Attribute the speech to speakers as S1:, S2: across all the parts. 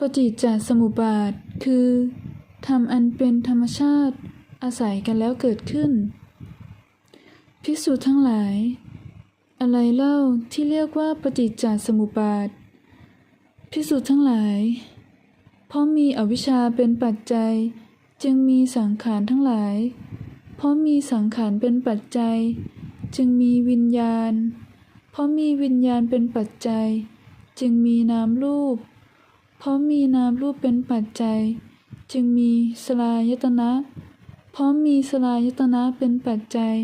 S1: ปฏิจจสมุปบาท คือธรรมอันเป็นธรรมชาติอาศัยกันแล้วเกิดขึ้นภิกษุทั้งหลาย อะไรเล่าที่เรียกว่าปฏิจจสมุปบาทภิกษุทั้งหลาย เพราะมีอวิชชาเป็นปัจจัย จึงมีสังขารทั้งหลาย เพราะมีสังขารเป็นปัจจัย จึงมีวิญญาณ เพราะมีวิญญาณเป็นปัจจัย จึงมีนามรูป เพราะมีนามรูปเป็นปัจจัย จึงมีสลายตนะ เพราะมีสลายตนะเป็นปัจจัย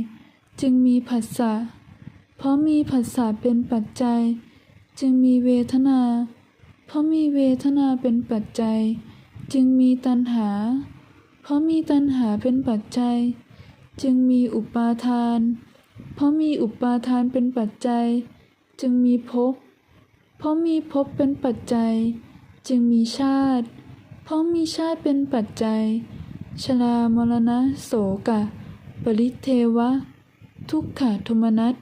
S1: จึงมีผัสสะ เพราะมีผัสสะเป็นปัจจัย จึงมีเวทนา เพราะมีเวทนาเป็นปัจจัย จึงมีตัณหา เพราะมีตัณหาเป็นปัจจัย จึงมีอุปาทาน เพราะมีอุปาทานเป็นปัจจัย จึงมีภพ เพราะมีภพเป็นปัจจัย จึงมีชาติ เพราะมีชาติเป็นปัจจัย ชรามรณะโสกะ ปริเทวะ ทุกขโทมนัส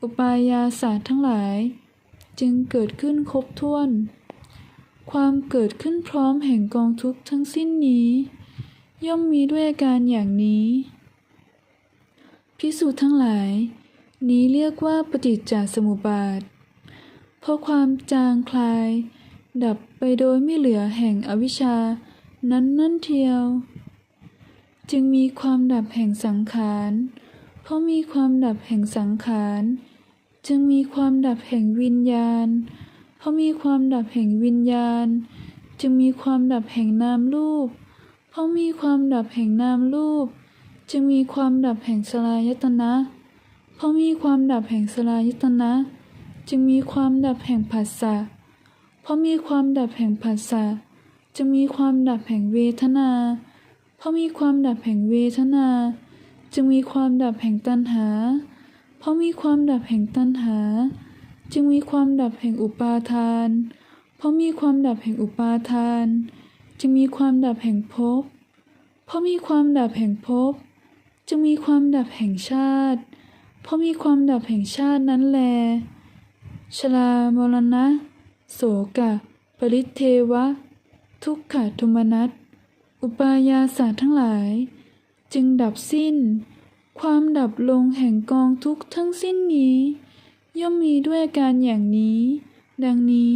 S1: อุปายาสาสตร์ทั้งหลาย จึงเกิดขึ้นครบถ้วน ความเกิดขึ้นพร้อมแห่งกองทุกข์ทั้งสิ้นนี้ ย่อมมีด้วยอาการอย่างนี้ พิสูจน์ทั้งหลาย นี้เรียกว่าปฏิจจสมุปบาท เพราะความจางคลาย ดับไปโดยไม่เหลือแห่งอวิชชา นั้นนั่นเทียว จึงมีความดับแห่งสังขาร เพราะมีความดับแห่งสังขาร จึงมีความดับแห่งวิญญาณ เพราะมีความดับแห่งวิญญาณ จึงมีความดับแห่งนามรูป เพราะมีความดับแห่งนามรูป จึงมีความดับแห่งสลายตนะ เพราะมีความดับแห่งสลายตนะ จึงมีความดับแห่งผัสสะ เพราะมีความดับแห่งผัสสะจึงมีความดับแห่งเวทนา เพราะมีความดับแห่งเวทนา จึงมีความดับแห่งตัณหา เพราะมีความดับแห่งตัณหา จึงมีความดับแห่งอุปาทาน เพราะมีความดับแห่งอุปาทาน จึงมีความดับแห่งภพ เพราะมีความดับแห่งภพ จึงมีความดับแห่งชาติ เพราะมีความดับแห่งชาตินั้นแล ชรามรณะ โสกะ ปริเทวะ ทุกขโทมนัส อุปายาสาสทั้งหลาย จึงดับสิ้น ความดับลงแห่งกองทุกทั้งสิ้นนี้ ย่อมมีด้วยอาการอย่างนี้ ดังนี้